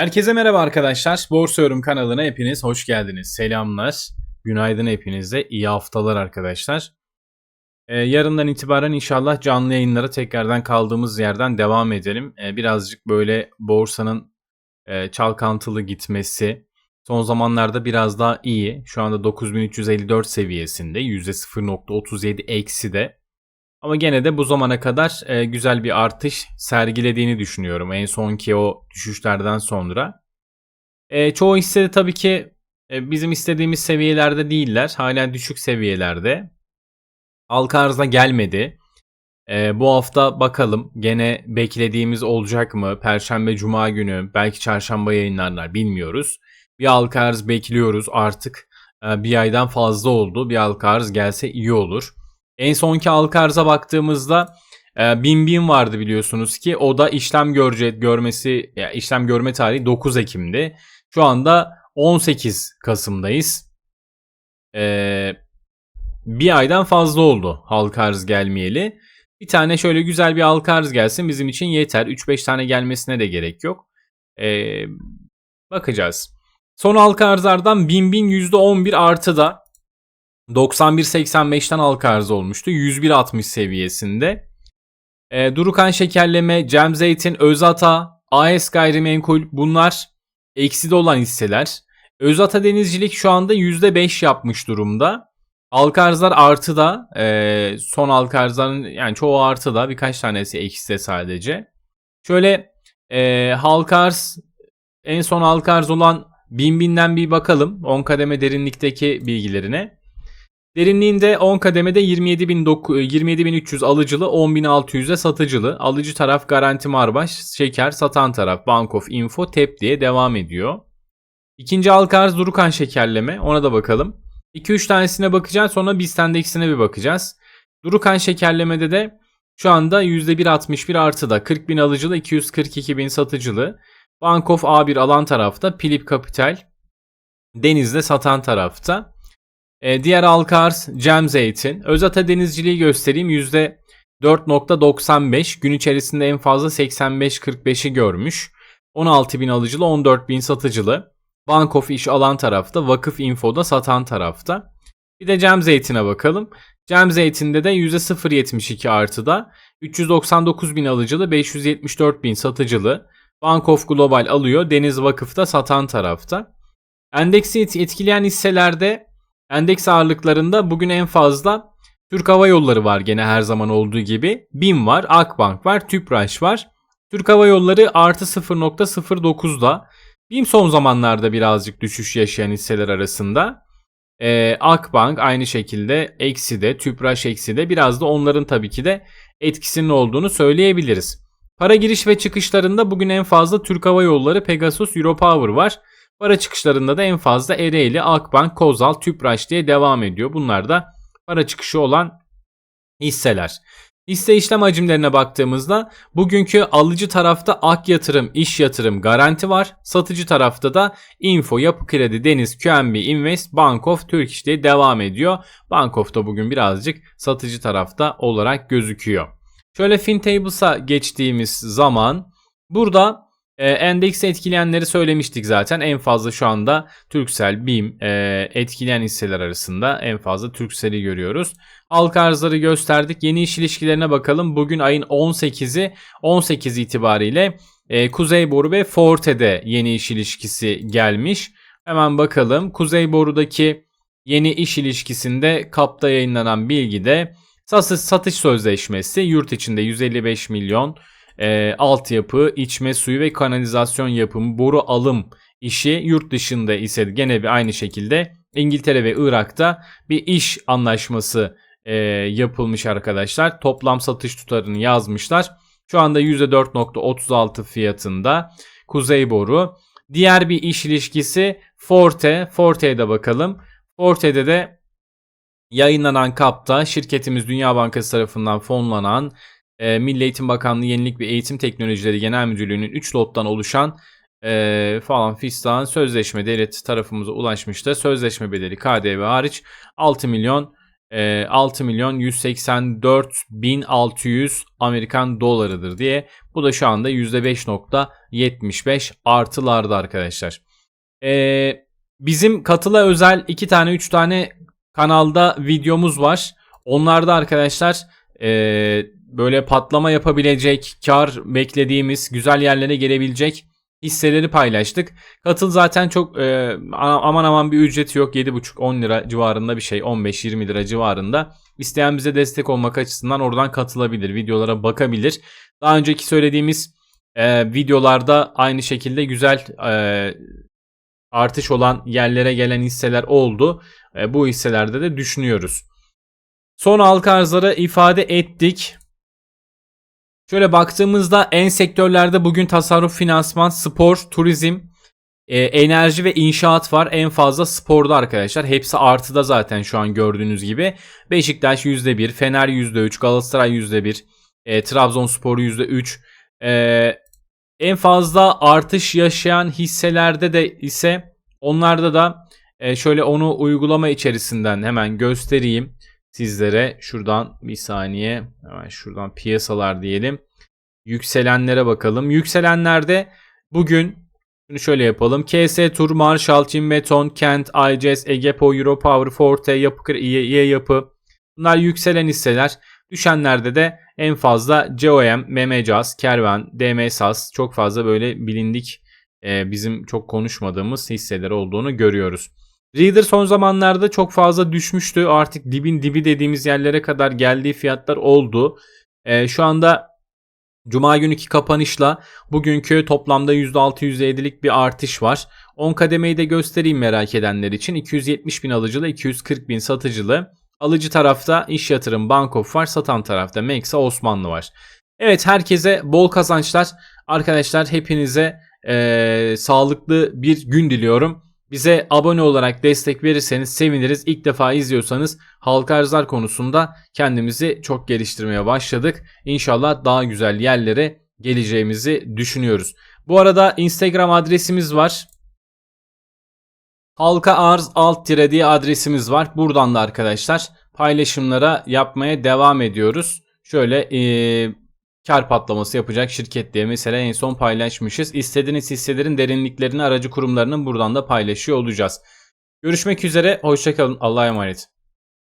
Herkese merhaba arkadaşlar. Borsa Yorum kanalına hepiniz hoş geldiniz. Selamlar. Günaydın hepinize. İyi haftalar arkadaşlar. Ee, yarından itibaren inşallah canlı yayınlara tekrardan kaldığımız yerden devam edelim. Ee, birazcık böyle borsanın e, çalkantılı gitmesi son zamanlarda biraz daha iyi. Şu anda 9354 seviyesinde %0.37 eksi de. Ama gene de bu zamana kadar e, güzel bir artış sergilediğini düşünüyorum. En sonki o düşüşlerden sonra. E, çoğu hisse de tabii ki e, bizim istediğimiz seviyelerde değiller. Hala düşük seviyelerde. Halka arzda gelmedi. E, bu hafta bakalım gene beklediğimiz olacak mı? Perşembe, Cuma günü belki çarşamba yayınlarlar bilmiyoruz. Bir halka arz bekliyoruz artık. E, bir aydan fazla oldu. Bir halka arz gelse iyi olur. En sonki halka arza baktığımızda e, 1000 bin vardı biliyorsunuz ki o da işlem görecek görmesi yani işlem görme tarihi 9 Ekim'di. Şu anda 18 Kasım'dayız. Ee, bir aydan fazla oldu halka arz gelmeyeli. Bir tane şöyle güzel bir halka arz gelsin bizim için yeter. 3-5 tane gelmesine de gerek yok. Ee, bakacağız. Son halka arzlardan 1000 bin %11 artı da 91.85'ten halka arz olmuştu. 101.60 seviyesinde. E, Durukan Şekerleme, Cem Zeytin, Özata, AS Gayrimenkul bunlar ekside olan hisseler. Özata Denizcilik şu anda %5 yapmış durumda. Halka arzlar artıda. E, son halka arzların yani çoğu artıda. Birkaç tanesi ekside sadece. Şöyle e, halka arz en son halka arz olan 1000 binden bir bakalım. 10 kademe derinlikteki bilgilerine. Derinliğinde 10 kademede 27.300 alıcılı, 10.600'e satıcılı. Alıcı taraf Garanti Marbaş, Şeker, satan taraf Bank of Info, TEP diye devam ediyor. İkinci halka arz Durukan şekerleme. Ona da bakalım. 2-3 tanesine bakacağız sonra biz endeksine bir bakacağız. Durukan şekerlemede de şu anda %1.61 artıda. 40 bin alıcılı 242 bin satıcılı. Bank of A1 alan tarafta. Pilip Capital Deniz'de satan tarafta. E, diğer halka arz Cem Zeytin. Özata denizciliği göstereyim. %4.95 gün içerisinde en fazla 85-45'i görmüş. 16 bin alıcılı 14 bin satıcılı. Bank of iş alan tarafta. Vakıf Info'da satan tarafta. Bir de Cem Zeytin'e bakalım. Cem Zeytin'de de %0.72 artıda. 399 bin alıcılı 574 bin satıcılı. Bank of Global alıyor. Deniz Vakıf'ta satan tarafta. Endeksi etkileyen hisselerde Endeks ağırlıklarında bugün en fazla Türk Hava Yolları var gene her zaman olduğu gibi. BİM var, Akbank var, Tüpraş var. Türk Hava Yolları artı 0.09'da. BİM son zamanlarda birazcık düşüş yaşayan hisseler arasında. Ee, Akbank aynı şekilde eksi de, Tüpraş eksi de biraz da onların tabii ki de etkisinin olduğunu söyleyebiliriz. Para giriş ve çıkışlarında bugün en fazla Türk Hava Yolları, Pegasus, Europower var. Para çıkışlarında da en fazla Ereğli, Akbank, Kozal, Tüpraş diye devam ediyor. Bunlar da para çıkışı olan hisseler. Hisse işlem hacimlerine baktığımızda bugünkü alıcı tarafta Ak Yatırım, İş Yatırım, Garanti var. Satıcı tarafta da Info, Yapı Kredi, Deniz, QNB, Invest, Bank of Turkish diye devam ediyor. Bank of da bugün birazcık satıcı tarafta olarak gözüküyor. Şöyle FinTables'a geçtiğimiz zaman burada endeksi etkileyenleri söylemiştik zaten. En fazla şu anda Turkcell, BİM e, etkileyen hisseler arasında en fazla Turkcell'i görüyoruz. Halka arzları gösterdik. Yeni iş ilişkilerine bakalım. Bugün ayın 18'i 18 itibariyle e, Kuzey Boru ve Forte'de yeni iş ilişkisi gelmiş. Hemen bakalım. Kuzey Boru'daki yeni iş ilişkisinde kapta yayınlanan bilgide satış, satış sözleşmesi yurt içinde 155 milyon e, altyapı, içme suyu ve kanalizasyon yapımı, boru alım işi yurt dışında ise gene bir aynı şekilde İngiltere ve Irak'ta bir iş anlaşması e, yapılmış arkadaşlar. Toplam satış tutarını yazmışlar. Şu anda %4.36 fiyatında Kuzey Boru. Diğer bir iş ilişkisi Forte. Forte'ye de bakalım. Forte'de de yayınlanan kapta şirketimiz Dünya Bankası tarafından fonlanan e, Milli Eğitim Bakanlığı Yenilik ve Eğitim Teknolojileri Genel Müdürlüğü'nün 3 lottan oluşan e, falan fistan sözleşme devlet tarafımıza ulaşmıştı. Sözleşme bedeli KDV hariç 6 milyon e, 6 milyon 184 bin 600 Amerikan dolarıdır diye. Bu da şu anda %5.75 artılarda arkadaşlar. E, bizim katıla özel 2 tane 3 tane kanalda videomuz var. Onlarda arkadaşlar e, böyle patlama yapabilecek, kar beklediğimiz, güzel yerlere gelebilecek hisseleri paylaştık. Katıl zaten çok e, aman aman bir ücreti yok. 7,5-10 lira civarında bir şey. 15-20 lira civarında. İsteyen bize destek olmak açısından oradan katılabilir. Videolara bakabilir. Daha önceki söylediğimiz e, videolarda aynı şekilde güzel e, artış olan yerlere gelen hisseler oldu. E, bu hisselerde de düşünüyoruz. Son halka arzları ifade ettik. Şöyle baktığımızda en sektörlerde bugün tasarruf, finansman, spor, turizm, e, enerji ve inşaat var. En fazla sporda arkadaşlar. Hepsi artıda zaten şu an gördüğünüz gibi. Beşiktaş %1, Fener %3, Galatasaray %1, e, Trabzonspor %3. E, en fazla artış yaşayan hisselerde de ise onlarda da e, şöyle onu uygulama içerisinden hemen göstereyim sizlere. Şuradan bir saniye hemen şuradan piyasalar diyelim. Yükselenlere bakalım. Yükselenlerde bugün şunu şöyle yapalım. KS Tur, Marshall, Çin Beton, Kent, ICES, Egepo, Europower, Forte, Yapı İE Yapı. Bunlar yükselen hisseler. Düşenlerde de en fazla COM, Memecaz, Kervan, DM SAS çok fazla böyle bilindik bizim çok konuşmadığımız hisseler olduğunu görüyoruz. Reader son zamanlarda çok fazla düşmüştü. Artık dibin dibi dediğimiz yerlere kadar geldiği fiyatlar oldu. E, şu anda Cuma günkü kapanışla bugünkü toplamda %6-%7'lik bir artış var. 10 kademeyi de göstereyim merak edenler için. 270 bin alıcılı, 240 bin satıcılı. Alıcı tarafta iş yatırım Bankof var. Satan tarafta Meksa Osmanlı var. Evet herkese bol kazançlar. Arkadaşlar hepinize ee, sağlıklı bir gün diliyorum. Bize abone olarak destek verirseniz seviniriz. İlk defa izliyorsanız halka arzlar konusunda kendimizi çok geliştirmeye başladık. İnşallah daha güzel yerlere geleceğimizi düşünüyoruz. Bu arada Instagram adresimiz var. Halka arz alt tire diye adresimiz var. Buradan da arkadaşlar paylaşımlara yapmaya devam ediyoruz. Şöyle ee, kar patlaması yapacak şirket diye mesela en son paylaşmışız. İstediğiniz hisselerin derinliklerini aracı kurumlarının buradan da paylaşıyor olacağız. Görüşmek üzere. Hoşçakalın. Allah'a emanet.